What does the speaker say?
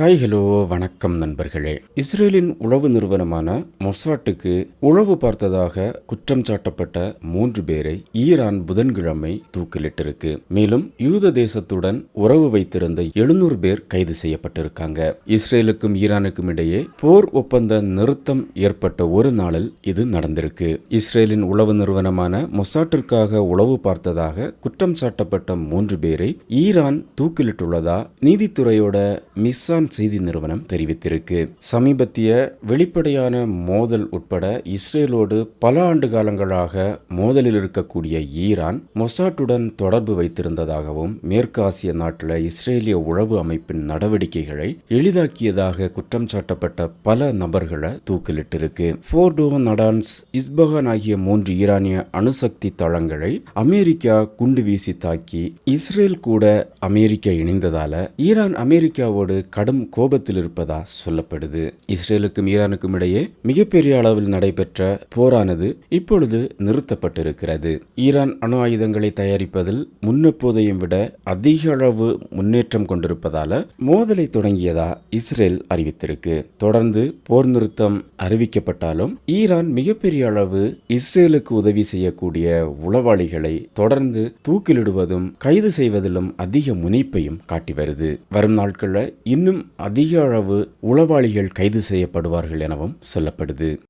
Hi hello வணக்கம் நண்பர்களே. இஸ்ரேலின் உளவு நிறுவனமான மொசாட்டுக்கு உளவு பார்த்ததாக குற்றம் சாட்டப்பட்ட மூன்று பேரை ஈரான் புதன்கிழமை தூக்கிலிட்டிருக்கு. மேலும் யூத தேசத்துடன் உறவு வைத்திருந்த எழுநூறு பேர் கைது செய்யப்பட்டிருக்காங்க. இஸ்ரேலுக்கும் ஈரானுக்கும் இடையே போர் ஒப்பந்த நிறுத்தம் ஏற்பட்ட ஒரு நாளில் இது நடந்திருக்கு. இஸ்ரேலின் உளவு நிறுவனமான மொசாட்டிற்காக உளவு பார்த்ததாக குற்றம் சாட்டப்பட்ட மூன்று பேரை ஈரான் தூக்கிலிட்டுள்ளதா நீதித்துறையோட மிஸ்ஸான் செய்தி நிறுவனம் தெரிவித்திருக்கு. சமீபத்திய வெளிப்படையான மோதல் உட்பட இஸ்ரேலோடு பல ஆண்டு காலங்களாக மோதலில் இருக்கக்கூடிய ஈரான் மொசாட்டுடன் தொடர்பு வைத்திருந்ததாகவும் மேற்கு ஆசிய நாட்டில் இஸ்ரேலிய உளவு அமைப்பின் நடவடிக்கைகளை எளிதாக்கியதாக குற்றம் சாட்டப்பட்ட பல நபர்களை தூக்கிலிட்டிருக்கு. போர்டோ நடான்ஸ் இஸ்பகான் ஆகிய மூன்று ஈரானிய அணுசக்தி தளங்களை அமெரிக்கா குண்டு வீசி தாக்கி இஸ்ரேல் கூட அமெரிக்கா இணைந்ததால ஈரான் அமெரிக்காவோடு கடும் கடும் கோபத்தில் இருப்பதா சொல்லப்படுது. இஸ்ரேலுக்கும் ஈரானுக்கும் இடையே மிகப்பெரிய அளவில் நடைபெற்ற போரானது இப்பொழுது நிறுத்தப்பட்டிருக்கிறது. ஈரான் அணு ஆயுதங்களை தயாரிப்பதில் முன்னெப்போதையும் விட அதிக அளவு முன்னேற்றம் கொண்டிருப்பதால மோதலை தொடங்கியதா இஸ்ரேல் அறிவித்திருக்கு. தொடர்ந்து போர் நிறுத்தம் அறிவிக்கப்பட்டாலும் ஈரான் மிகப்பெரிய அளவு இஸ்ரேலுக்கு உதவி செய்யக்கூடிய உளவாளிகளை தொடர்ந்து தூக்கிலிடுவதும் கைது செய்வதிலும் அதிக முனைப்பையும் காட்டி வருது வரும் நாட்களில் இன்னும் அதிக அளவு உளவாளிகள் கைது செய்யப்படுவார்கள் எனவும் சொல்லப்படுது.